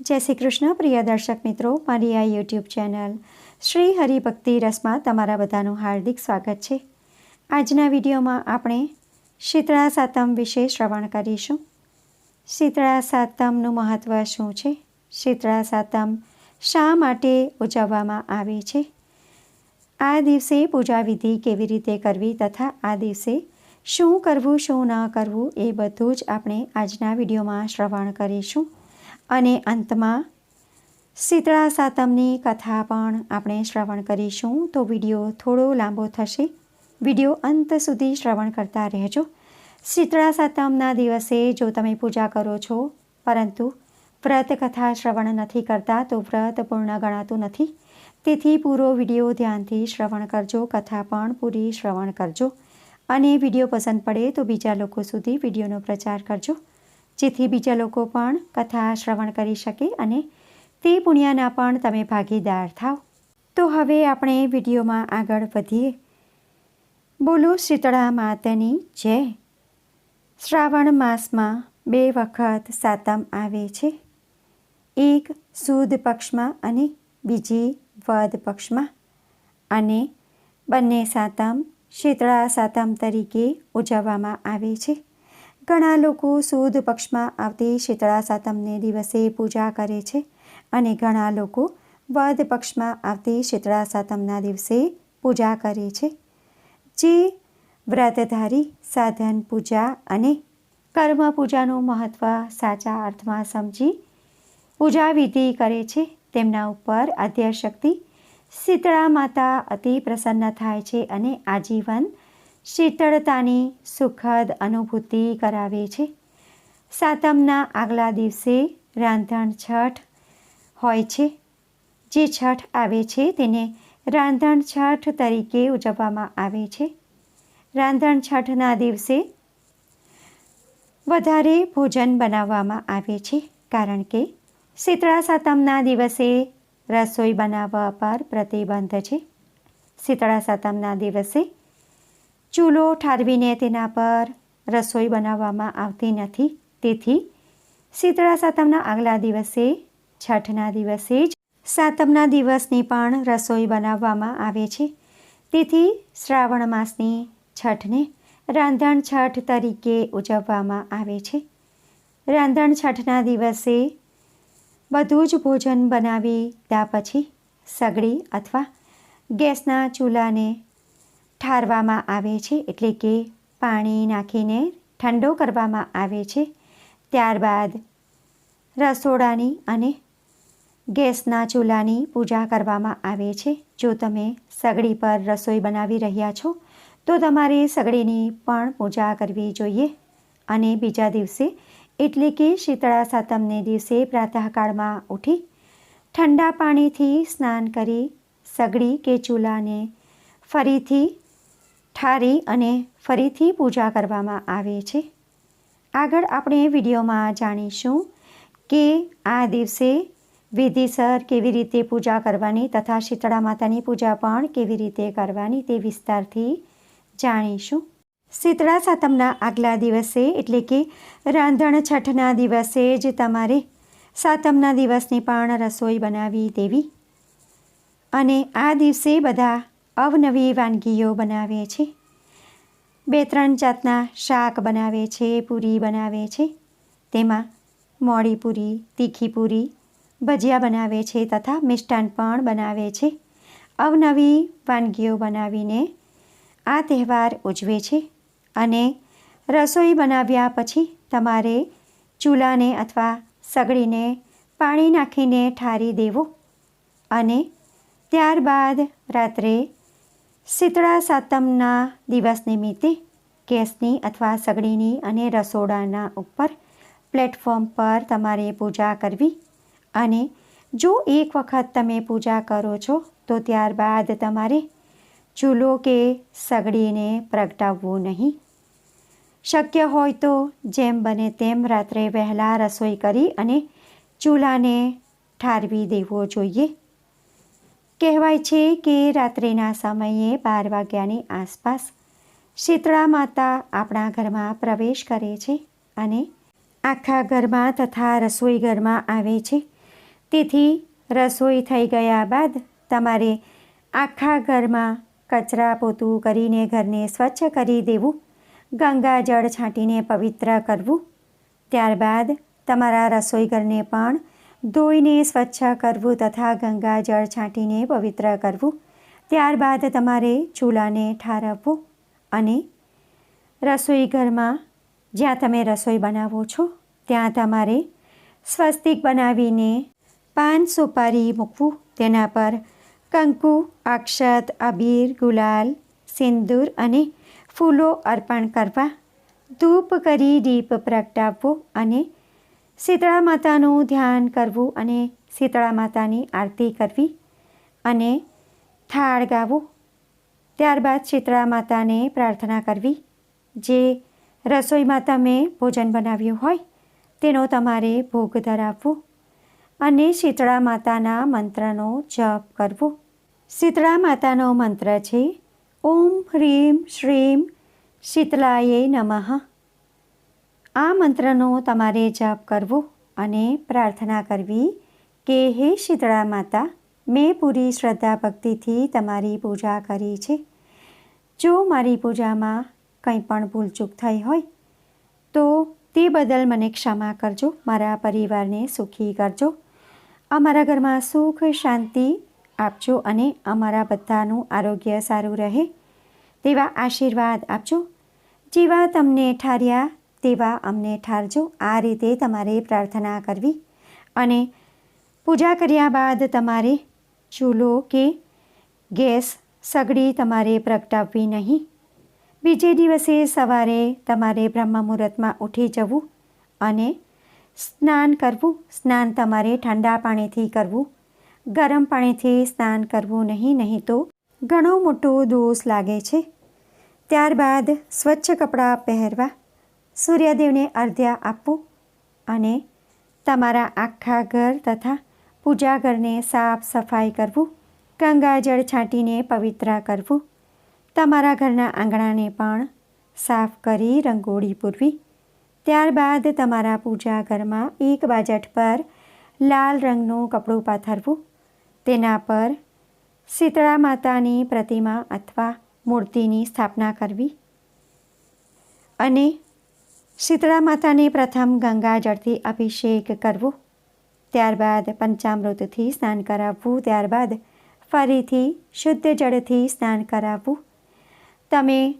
જય શ્રી કૃષ્ણ, પ્રિય દર્શક મિત્રો, મારી આ યુટ્યુબ ચેનલ શ્રી હરિભક્તિ રસમાં તમારા બધાનું હાર્દિક સ્વાગત છે. આજના વિડીયોમાં આપણે શીતળા સાતમ વિશે શ્રવણ કરીશું. શીતળા સાતમનું મહત્ત્વ શું છે? શીતળા સાતમ શા માટે ઉજવવામાં આવે છે? આ દિવસે પૂજા વિધિ કેવી રીતે કરવી તથા આ દિવસે શું કરવું, શું ન કરવું એ બધું જ આપણે આજના વિડીયોમાં શ્રવણ કરીશું. અને અંતમાં શીતળા સાતમની કથા પણ આપણે શ્રવણ કરીશું. તો વીડિયો થોડો લાંબો થશે. વીડિયો અંત સુધી શ્રવણ કરતા રહેજો. શીતળા સાતમના દિવસે જો તમે પૂજા કરો છો, પરંતુ વ્રત કથા શ્રવણ નથી કરતા, તો વ્રત પૂર્ણ ગણાતું નથી. તેથી પૂરો વીડિયો ધ્યાનથી શ્રવણ કરજો, કથા પણ પૂરી શ્રવણ કરજો. અને વીડિયો પસંદ પડે તો બીજા લોકો સુધી વિડીયોનો પ્રચાર કરજો. જેથી બીજા લોકો પણ કથા શ્રવણ કરી શકે અને તે પુણ્યના પણ તમે ભાગીદાર થાવ. તો હવે આપણે વિડીયોમાં આગળ વધીએ. બોલો શીતળા માતાની જય. શ્રાવણ માસમાં બે વખત સાતમ આવે છે. એક સુદ પક્ષમાં અને બીજી વદ પક્ષમાં. અને બંને સાતમ શીતળા સાતમ તરીકે ઉજવવામાં આવે છે. ઘણા લોકો સુદ પક્ષમાં આવતી શીતળા સાતમને દિવસે પૂજા કરે છે અને ઘણા લોકો વદ પક્ષમાં આવતી શીતળા સાતમના દિવસે પૂજા કરે છે. જે વ્રતધારી, સાધન પૂજા અને કર્મ પૂજાનું મહત્ત્વ સાચા અર્થમાં સમજી પૂજા વિધિ કરે છે. તેમના ઉપર આદ્યશક્તિ શીતળા માતા અતિ પ્રસન્ન થાય છે અને આજીવન શીતળતાની સુખદ અનુભૂતિ કરાવે છે. સાતમના આગલા દિવસે રાંધણ છઠ હોય છે. જે છઠ આવે છે તેને રાંધણ છઠ તરીકે ઉજવવામાં આવે છે. રાંધણ છઠના દિવસે વધારે ભોજન બનાવવામાં આવે છે, કારણ કે શીતળા સાતમના દિવસે રસોઈ બનાવવા પર પ્રતિબંધ છે. શીતળા સાતમના દિવસે ચૂલો ઠારવીને તેના પર રસોઈ બનાવવામાં આવતી નથી. તેથી શીતળા સાતમના આગલા દિવસે, છઠના દિવસે જ સાતમના દિવસની પણ રસોઈ બનાવવામાં આવે છે. તેથી શ્રાવણ માસની છઠને રાંધણ છઠ તરીકે ઉજવવામાં આવે છે. રાંધણ છઠના દિવસે બધું જ ભોજન બનાવી ત્યાં પછી સગડી અથવા ગેસના ચૂલાને ઠારવામાં આવે છે એટલે કે પાણી નાખીને ઠંડો કરવામાં આવે છે. ત્યારબાદ રસોડાની અને ગેસના ચૂલાની પૂજા કરવામાં આવે છે. જો તમે સગડી પર રસોઈ બનાવી રહ્યા છો, તો તમારે સગડીની પણ પૂજા કરવી જોઈએ. અને બીજા દિવસે, એટલે કે શીતળા સાતમને દિવસે પ્રાતઃકાળમાં ઉઠી ઠંડા પાણીથી સ્નાન કરી સગડી કે ચૂલાને ફરીથી ઠારી અને ફરીથી પૂજા કરવામાં આવે છે. આગળ આપણે વિડીયોમાં જાણીશું કે આ દિવસે વિધિસર કેવી રીતે પૂજા કરવાની તથા શીતળા માતાની પૂજા પણ કેવી રીતે કરવાની તે વિસ્તારથી જાણીશું. શીતળા સાતમના આગલા દિવસે એટલે કે રાંધણ છઠના દિવસે જ તમારે સાતમના દિવસની પણ રસોઈ બનાવી દેવી. અને આ દિવસે બધા અવનવી વાનગીઓ બનાવે છે. બે ત્રણ જાતના શાક બનાવે છે, પૂરી બનાવે છે. તેમાં મોડી પૂરી, તીખી પૂરી, ભજીયા બનાવે છે તથા મિષ્ટાન પણ બનાવે છે. અવનવી વાનગીઓ બનાવીને આ તહેવાર ઉજવે છે અને રસોઈ બનાવ્યા પછી તમારે ચૂલાને અથવા સગડીને પાણી નાખીને ઠારી દેવો અને ત્યારબાદ રાત્રે શીતળા સાતમના દિવસ નિમિત્તે ગેસની અથવા સગડીની અને રસોડાના ઉપર પ્લેટફોર્મ પર તમારે પૂજા કરવી અને જો એક વખત તમે પૂજા કરો છો, તો ત્યારબાદ તમારે ચૂલો કે સગડીને પ્રગટાવવું નહીં. શક્ય હોય તો જેમ બને તેમ રાત્રે વહેલા રસોઈ કરી અને ચૂલાને ઠારવી દેવો જોઈએ. કહેવાય છે કે રાત્રિના સમયે બાર વાગ્યાની આસપાસ શીતળા માતા આપણા ઘરમાં પ્રવેશ કરે છે અને આખા ઘરમાં તથા રસોઈ ઘરમાં આવે છે. તેથી રસોઈ થઈ ગયા બાદ તમારે આખા ઘરમાં કચરા પોતું કરીને ઘરને સ્વચ્છ કરી દેવું, ગંગા જળ છાંટીને પવિત્ર કરવું. ત્યારબાદ તમારા રસોઈ ઘરને પણ ધોઈને સ્વચ્છ કરવું તથા ગંગા જળ છાંટીને પવિત્ર કરવું. ત્યારબાદ તમારે ચૂલાને ઠારવવું અને રસોઈ ઘરમાં જ્યાં તમે રસોઈ બનાવો છો, ત્યાં તમારે સ્વસ્તિક બનાવીને પાન સુપારી મૂકવું. તેના પર કંકુ, અક્ષત, અબીર, ગુલાલ, સિંદૂર અને ફૂલો અર્પણ કરવા. ધૂપ કરી દીપ પ્રગટાવવો અને શીતળા માતાનું ધ્યાન કરવું અને શીતળા માતાની આરતી કરવી અને થાળ ગાવું. ત્યારબાદ શીતળા માતાને પ્રાર્થના કરવી. જે રસોઈમાં તમે ભોજન બનાવ્યું હોય, તેનો તમારે ભોગ ધરાવવો અને શીતળા માતાના મંત્રનો જપ કરવો. શીતળા માતાનો મંત્ર છે, ઓમ હ્રીમ શ્રીમ શીતલાએ નમઃ. આ મંત્રનો તમારે જાપ કરવો અને પ્રાર્થના કરવી કે હે શીતળા માતા, મેં પૂરી શ્રદ્ધા ભક્તિથી તમારી પૂજા કરી છે. જો મારી પૂજામાં કંઈ પણ ભૂલચૂક થઈ હોય, તો તે બદલ મને ક્ષમા કરજો, મારા પરિવારને સુખી કરજો. અમારા ઘરમાં સુખ શાંતિ આપજો અને અમારા બધાનું આરોગ્ય સારું રહે તેવા આશીર્વાદ આપજો. જેવા તમને ઠાર્યા તેવા અમને ઠારજો. આ રીતે તમારે પ્રાર્થના કરવી. અને પૂજા કર્યા બાદ તમારે ચૂલો કે ગેસ સગડી તમારે પ્રગટાવવી નહીં. બીજે દિવસે સવારે તમારે બ્રહ્મ મુહૂર્તમાં ઉઠી જવું અને સ્નાન કરવું. સ્નાન તમારે ઠંડા પાણીથી કરવું. ગરમ પાણીથી સ્નાન કરવું નહીં નહીં તો ઘણો મોટો દોષ લાગે છે. ત્યારબાદ સ્વચ્છ કપડાં પહેરવા. સૂર્યદેવને અર્ધ્ય આપવું અને તમારા આખા ઘર તથા પૂજા ઘરને સાફ સફાઈ કરવું ગંગાજળ છાંટીને પવિત્ર કરવું, તમારા ઘરના આંગણાને પણ સાફ કરી રંગોળી પૂરવી. ત્યારબાદ તમારા પૂજા ઘરમાં એક બાજટ પર લાલ રંગનું કપડું પાથરવું. તેના પર શીતળા માતાની પ્રતિમા અથવા મૂર્તિની સ્થાપના કરવી. અને શીતળા માતાને પ્રથમ ગંગા જળથી અભિષેક કરવો. ત્યારબાદ પંચામૃતથી સ્નાન કરાવવું. ત્યારબાદ ફરીથી શુદ્ધ જળથી સ્નાન કરાવવું. તમે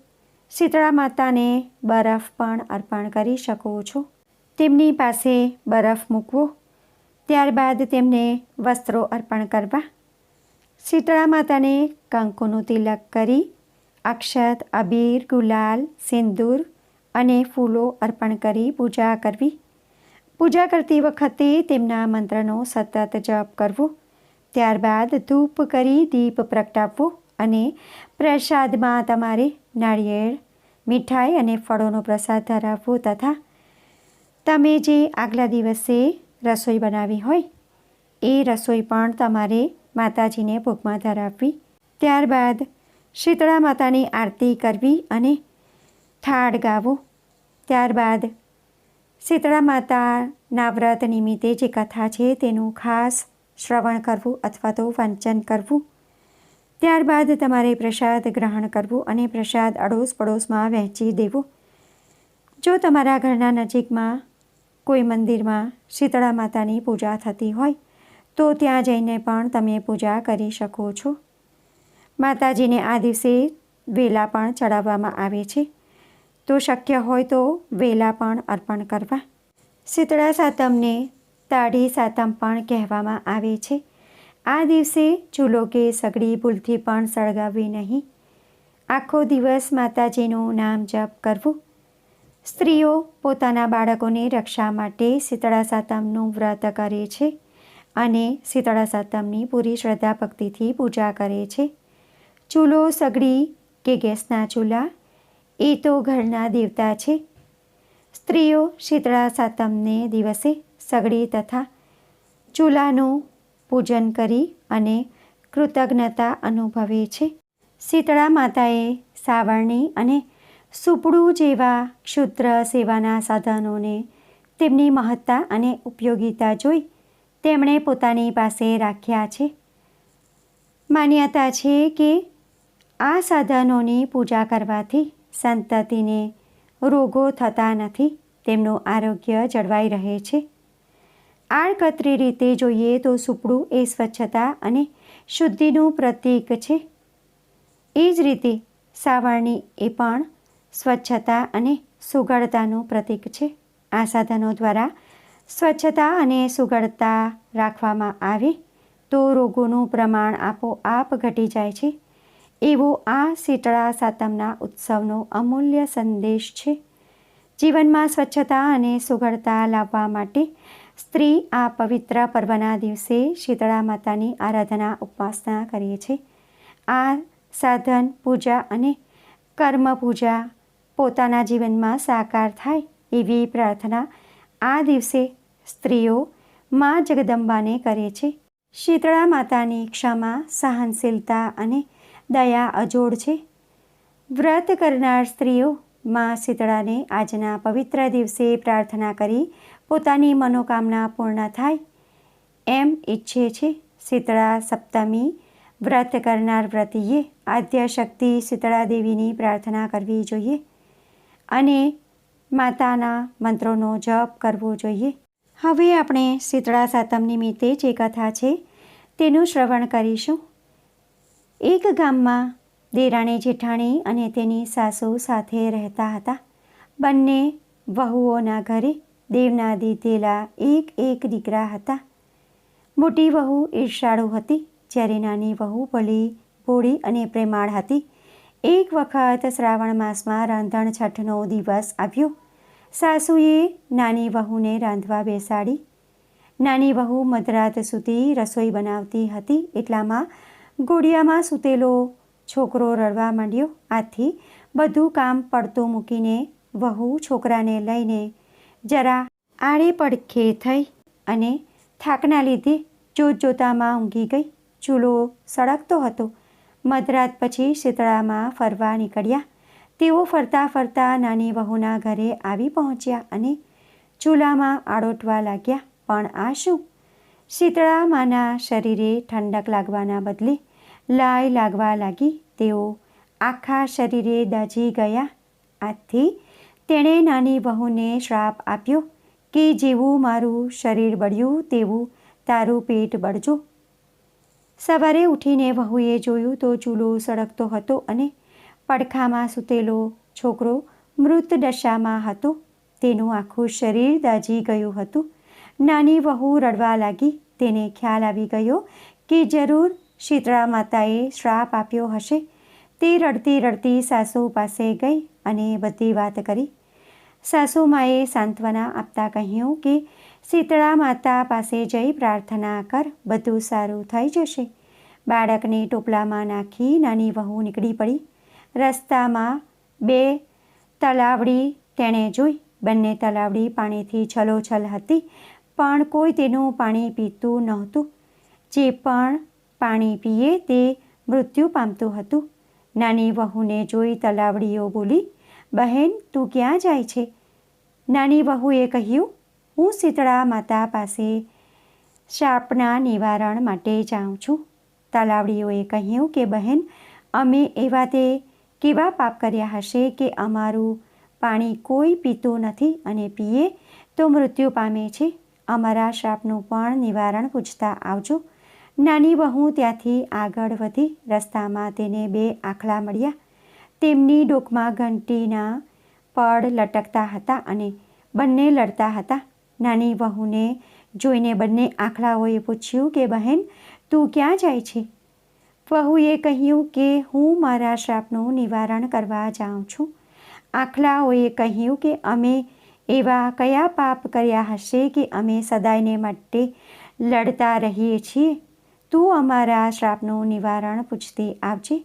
શીતળા માતાને બરફ પણ અર્પણ કરી શકો છો. તેમની પાસે બરફ મૂકવો. ત્યારબાદ તેમને વસ્ત્રો અર્પણ કરવા. શીતળા માતાને કંકુનું તિલક કરી અક્ષત, અબીર, ગુલાલ, સિંદૂર અને ફૂલો અર્પણ કરી પૂજા કરવી. પૂજા કરતી વખતે તેમના મંત્રનો સતત જપ કરવો. ત્યારબાદ ધૂપ કરી દીપ પ્રગટાવવો અને પ્રસાદમાં તમારે નાળિયેર, મીઠાઈ અને ફળોનો પ્રસાદ ધરાવવો તથા તમે જે આગલા દિવસે રસોઈ બનાવી હોય, એ રસોઈ પણ તમારે માતાજીને ભોગમાં ધરાવવી. ત્યારબાદ શીતળા માતાની આરતી કરવી અને થાળ ગાવો. ત્યારબાદ શીતળા માતાના વ્રત નિમિત્તે જે કથા છે તેનું ખાસ શ્રવણ કરવું અથવા તો વાંચન કરવું. ત્યારબાદ તમારે પ્રસાદ ગ્રહણ કરવું અને પ્રસાદ અડોશ પડોશમાં વહેંચી દેવો. જો તમારા ઘરના નજીકમાં કોઈ મંદિરમાં શીતળા માતાની પૂજા થતી હોય, તો ત્યાં જઈને પણ તમે પૂજા કરી શકો છો. માતાજીને આ દિવસે વેલા પણ ચડાવવામાં આવે છે. તો શક્ય હોય તો વેલા પણ અર્પણ કરવા. શીતળા સાતમને તાઢી સાતમ પણ કહેવામાં આવે છે. આ દિવસે ચૂલો કે સગડી ભૂલથી પણ સળગાવવી નહીં. આખો દિવસ માતાજીનું નામ જપ કરવું. સ્ત્રીઓ પોતાના બાળકોની રક્ષા માટે શીતળા સાતમનું વ્રત કરે છે અને શીતળા સાતમની પૂરી શ્રદ્ધા ભક્તિથી પૂજા કરે છે. ચૂલો સગડી કે ગેસના ચૂલા એ તો ઘરના દેવતા છે. સ્ત્રીઓ શીતળા સાતમને દિવસે સગડી તથા ચૂલાનું પૂજન કરી અને કૃતજ્ઞતા અનુભવે છે. શીતળા માતાએ સાવરણી અને સુપડું જેવા ક્ષુદ્ર સેવાના સાધનોને તેમની મહત્તા અને ઉપયોગિતા જોઈ તેમણે પોતાની પાસે રાખ્યા છે. માન્યતા છે કે આ સાધનોની પૂજા કરવાથી સંતતિને રોગો થતા નથી, તેમનું આરોગ્ય જળવાઈ રહે છે. આડકતરી રીતે જોઈએ તો સુપડું એ સ્વચ્છતા અને શુદ્ધિનું પ્રતીક છે. એ જ રીતે સાવરણી એ પણ સ્વચ્છતા અને સુઘડતાનું પ્રતીક છે. આ સાધનો દ્વારા સ્વચ્છતા અને સુઘડતા રાખવામાં આવે તો રોગોનું પ્રમાણ આપોઆપ ઘટી જાય છે. એવો આ શીતળા સાતમના ઉત્સવનો અમૂલ્ય સંદેશ છે. જીવનમાં સ્વચ્છતા અને સુઘડતા લાવવા માટે સ્ત્રી આ પવિત્ર પર્વના દિવસે શીતળા માતાની આરાધના, ઉપાસના કરીએ છીએ. આ સાધન, પૂજા અને કર્મ પૂજા પોતાના જીવનમાં સાકાર થાય એવી પ્રાર્થના આ દિવસે સ્ત્રીઓ મા જગદંબાને કરે છે. શીતળા માતાની ક્ષમા, સહનશીલતા અને દયા અજોડ છે. વ્રત કરનાર સ્ત્રીઓ, માં શીતળાને આજના પવિત્ર દિવસે પ્રાર્થના કરી પોતાની મનોકામના પૂર્ણ થાય. એમ ઈચ્છે છે શીતળા સપ્તમી, વ્રત કરનાર વ્રતીએ આદ્ય શક્તિ શીતળા દેવીની પ્રાર્થના કરવી જોઈએ અને માતાના મંત્રોનો જપ કરવો જોઈએ. હવે આપણે શીતળા સાતમ નિમિત્તે જે કથા છે તેનું શ્રવણ કરીશું. એક ગામમાં દેરાણી જેઠાણી અને તેની સાસુ સાથે રહેતા હતા. બંને વહુઓના ઘરે દેવના દીધેલા એક એક દીકરા હતા. મોટી વહુ ઈર્ષાળુ હતી, જ્યારે નાની વહુ ભલી, ભોળી અને પ્રેમાળ હતી. એક વખત શ્રાવણ માસમાં રાંધણ છઠનો દિવસ આવ્યો. સાસુએ નાની વહુને રાંધવા બેસાડી. નાની વહુ મધરાત સુધી રસોઈ બનાવતી હતી, એટલામાં ઘોડિયામાં સૂતેલો છોકરો રડવા માંડ્યો. આથી બધું કામ પડતું મૂકીને વહુ છોકરાને લઈને જરા આડે પડખે થઈ અને થાકના લીધે જોત જોતામાં ઊંઘી ગઈ. ચૂલો સળગતો હતો. મધરાત પછી શીતળામાં ફરવા નીકળ્યા. તેઓ ફરતા ફરતા નાની વહુના ઘરે આવી પહોંચ્યા અને ચૂલામાં આડોટવા લાગ્યા. પણ આ શું? શીતળામાના શરીરે ઠંડક લાગવાના બદલે લાય લાગવા લાગી તેઓ આખા શરીરે દાજી ગયા. આથી તેણે નાની વહુને શ્રાપ આપ્યો કે જેવું મારું શરીર બળ્યું તેવું તારું પેટ બળજો. સવારે ઉઠીને વહુએ જોયું તો ચૂલો સળગતો હતો અને પડખામાં સૂતેલો છોકરો મૃત દશામાં હતો. તેનું આખું શરીર દાજી ગયું હતું. નાની વહુ રડવા લાગી. તેને ખ્યાલ આવી ગયો કે જરૂર શીતળા માતાએ શ્રાપ આપ્યો હશે. તે રડતી રડતી સાસુ પાસે ગઈ અને બધી વાત કરી. સાસુમાએ સાંત્વના આપતા કહ્યું કે શીતળા માતા પાસે જઈ પ્રાર્થના કર, બધું સારું થઈ જશે. બાળકને ટોપલામાં નાખી નાની વહુ નીકળી પડી. રસ્તામાં બે તલાવડી તેણે જોઈ. બંને તલાવડી પાણીથી છલોછલ હતી, પણ કોઈ તેનું પાણી પીતું નહોતું. જે પણ પાણી પીએ તે મૃત્યુ પામતું હતું. નાની વહુને જોઈ તલાવડીઓ બોલી, બહેન, તું ક્યાં જાય છે? નાની વહુએ કહ્યું, હું શીતળા માતા પાસે શાપના નિવારણ માટે જાઉં છું. તલાવડીઓએ કહ્યું કે, બહેન, અમે એવા તે કેવા પાપ કર્યા હશે કે અમારું પાણી કોઈ પીતું નથી અને પીએ તો મૃત્યુ પામે છે. અમારા શાપનું પણ નિવારણ પૂછતા આવજો. નાની વહુ ત્યાંથી આગળ વધી રસ્તામાં તેને બે આખલા મળ્યા. તેમની ડોકમાં ઘંટીના પડ લટકતા હતા અને બંને લડતા હતા. નાની વહુને જોઈને બંને આખલાઓએ પૂછ્યું કે, બહેન, તું ક્યાં જાય છે? વહુએ કહ્યું કે, હું મારા શ્રાપનું નિવારણ કરવા જાઉં છું. આખલાઓએ કહ્યું કે, અમે એવા કયા પાપ કર્યા હશે કે અમે સદાયને માટે લડતા રહીએ છીએ? તું અમારા શ્રાપનું નિવારણ પૂછતી આવજે.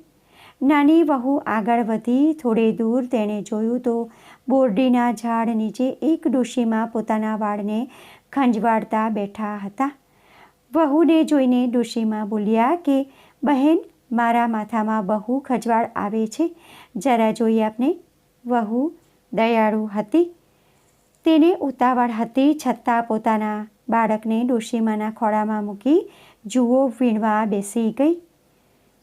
નાની વહુ આગળ વધી થોડે દૂર તેણે જોયું તો બોરડીના ઝાડ નીચે એક ડોશીમાં પોતાના વાળને ખંજવાળતા બેઠા હતા. વહુને જોઈને ડોશીમાં બોલ્યા કે, બહેન, મારા માથામાં બહુ ખજવાળ આવે છે. જરા જોઈ આપને. વહુ દયાળુ હતી. તેને ઉતાવળ હતી છતાં પોતાના બાળકને ડોશીમાના ખોળામાં મૂકી જુઓ વીણવા બેસી ગઈ.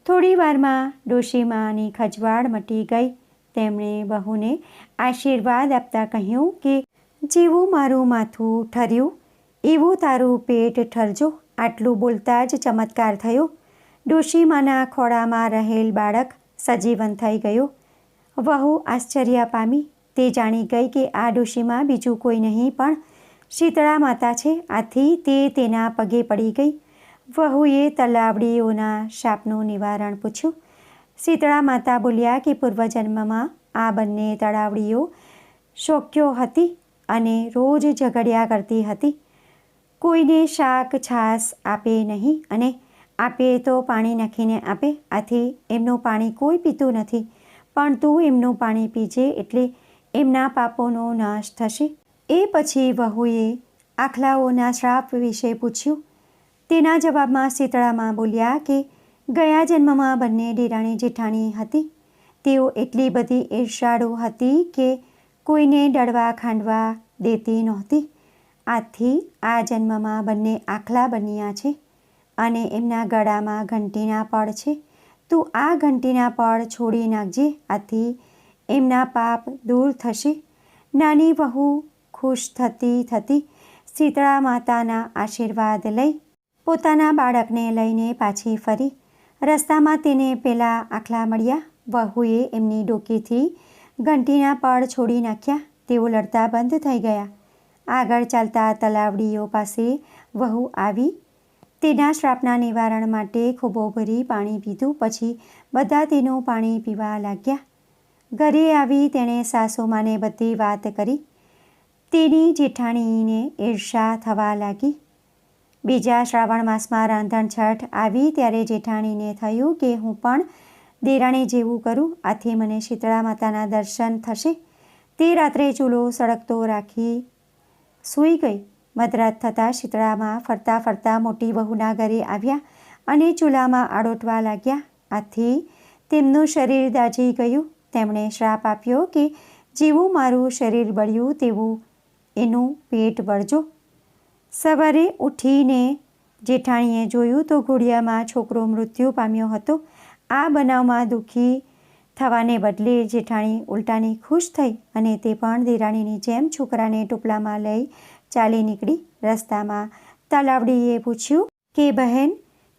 થોડી વારમાં ડોશીમાની ખજવાળ મટી ગઈ. તેમણે બહુને આશીર્વાદ આપતા કહ્યું કે, જેવું મારું માથું ઠર્યું, એવું તારું પેટ ઠરજો. આટલું બોલતા જ ચમત્કાર થયો. ડોશીમાના ખોળામાં રહેલ બાળક સજીવન થઈ ગયું. વહુ આશ્ચર્ય પામી. તે જાણી ગઈ કે આ ડોશીમાં બીજું કોઈ નહીં, પણ શીતળા માતા છે. આથી તે તેના પગે પડી ગઈ. વહુએ તલાવડીઓના શાપનું નિવારણ પૂછ્યું. શીતળા માતા બોલ્યા કે પૂર્વજન્મમાં આ બંને તળાવડીઓ શોક્યો હતી અને રોજ ઝઘડ્યા કરતી હતી. કોઈને શાક, છાશ આપે નહીં અને આપે તો પાણી નાખીને આપે. આથી એમનું પાણી કોઈ પીતું નથી, પણ તું એમનું પાણી પીજે એટલે એમના પાપોનો નાશ થશે. એ પછી વહુએ આખલાઓના શ્રાપ વિશે પૂછ્યું. તેના જવાબમાં શીતળામાં બોલ્યા કે, ગયા જન્મમાં બંને ડેરાણી જેઠાણી હતી. તેઓ એટલી બધી ઈર્ષાળુ હતી કે કોઈને ડળવા ખાંડવા દેતી નહોતી. આથી આ જન્મમાં બંને આખલા બન્યા છે અને એમના ગળામાં ઘંટીના પળ છે. તું આ ઘંટીના પળ છોડી નાખજે, આથી એમના પાપ દૂર થશે. નાની વહુ ખુશ થતી થતી શીતળા માતાના આશીર્વાદ લઈ પોતાના બાળકને લઈને પાછી ફરી. રસ્તામાં તેને પેલા આખલા મળ્યા. વહુએ એમની ડોકીથી ઘંટીના પડ છોડી નાખ્યા. તેઓ લડતા બંધ થઈ ગયા. આગળ ચાલતા તલાવડીઓ પાસે વહુ આવી. તેના શ્રાપના નિવારણ માટે ખૂબો ભરી પાણી પીધું. પછી બધા તેનું પાણી પીવા લાગ્યા. ઘરે આવી તેણે સાસુમાને બધી વાત કરી. તેની જેઠાણીને ઈર્ષા થવા લાગી. બીજા શ્રાવણ માસમાં રાંધણ છઠ આવી ત્યારે જેઠાણીને થયું કે હું પણ દેરાણી જેવું કરું. આથી મને શીતળા માતાના દર્શન થશે. તે રાત્રે ચૂલો સળગતો રાખી સૂઈ ગઈ. મધરાત થતાં શીતળામાં ફરતા ફરતા મોટી વહુના ઘરે આવ્યા અને ચૂલામાં આડોટવા લાગ્યા. આથી તેમનું શરીર દાઝી ગયું. તેમણે શ્રાપ આપ્યો કે જેવું મારું શરીર બળ્યું તેવું એનું પેટ બળજો. સવારે ઉઠીને જેઠાણીએ જોયું તો ઘોડિયામાં છોકરો મૃત્યુ પામ્યો હતો. આ બનાવમાં દુઃખી થવાને બદલે જેઠાણી ઉલટાની ખુશ થઈ અને તે પણ દેરાણીની જેમ છોકરાને ટોપલામાં લઈ ચાલી નીકળી. રસ્તામાં તલાવડીએ પૂછ્યું, કે બહેન,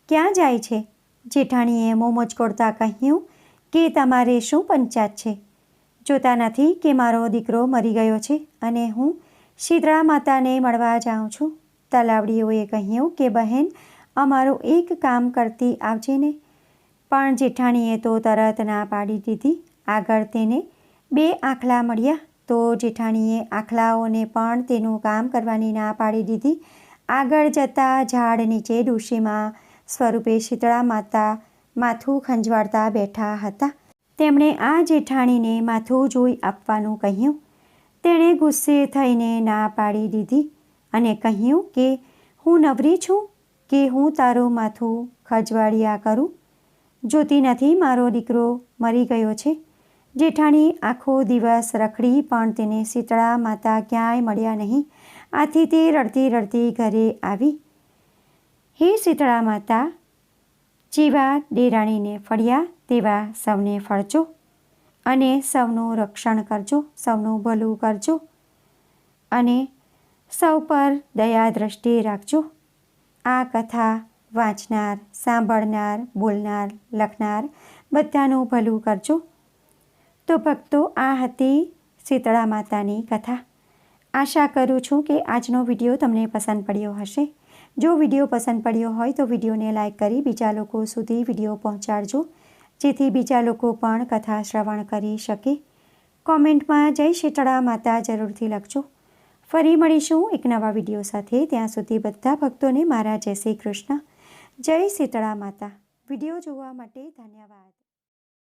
ક્યાં જાય છે? જેઠાણીએ મોમોજ કોડતા કહ્યું, કે તમારે શું પંચાત છે? જોતા નથી કે મારો દીકરો મરી ગયો છે અને હું શીતળા માતાને મળવા જાઉં છું. તલાવડીઓએ કહ્યું કે, બહેન, અમારું એક કામ કરતી આવજે ને. પણ જેઠાણીએ તો તરત ના પાડી દીધી. આગળ તેને બે આખલા મળ્યા. તો જેઠાણીએ આખલાઓને પણ તેનું કામ કરવાની ના પાડી દીધી. આગળ જતાં ઝાડ નીચે ડુશીમાં સ્વરૂપે શીતળા માતા માથું ખંજવાળતા બેઠા હતા. તેમણે આ જેઠાણીને માથું જોઈ આપવાનું કહ્યું. તેણે ગુસ્સે થઈને ના પાડી દીધી અને કહ્યું કે, હું નવરી છું કે હું તારું માથું ખજવાળિયા કરું? જોતી નથી મારો દીકરો મરી ગયો છે. જેઠાણી આખો દિવસ રખડી પણ તેને શીતળા માતા ક્યાંય મળ્યા નહીં. આથી તે રડતી રડતી ઘરે આવી. હે શીતળા માતા, જેવા ડેરાણીને ફળ્યા તેવા સૌને ફળજો. અને સૌનું રક્ષણ કરજો, સૌનું ભલું કરજો અને સૌ પર દયા દ્રષ્ટિ રાખજો. આ કથા વાંચનાર, સાંભળનાર, બોલનાર, લખનાર બધાનું ભલું કરજો. તો ભક્તો, આ હતી શીતળા માતાની કથા. આશા કરું છું કે આજનો વીડિયો તમને પસંદ પડ્યો હશે. જો વીડિયો પસંદ પડ્યો હોય તો વિડીયોને લાઇક કરી બીજા લોકો સુધી વીડિયો પહોંચાડજો. જેથી બીજા લોકો પણ કથા શ્રવણ કરી શકે. કોમેન્ટમાં, જય શીતળા માતા, જરૂરથી લખજો. ફરી મળીશું એક નવા વીડિયો સાથે. ત્યાં સુધી બધા ભક્તોને મારા જય શ્રી કૃષ્ણ. જય શીતળા માતા. વીડિયો જોવા માટે ધન્યવાદ.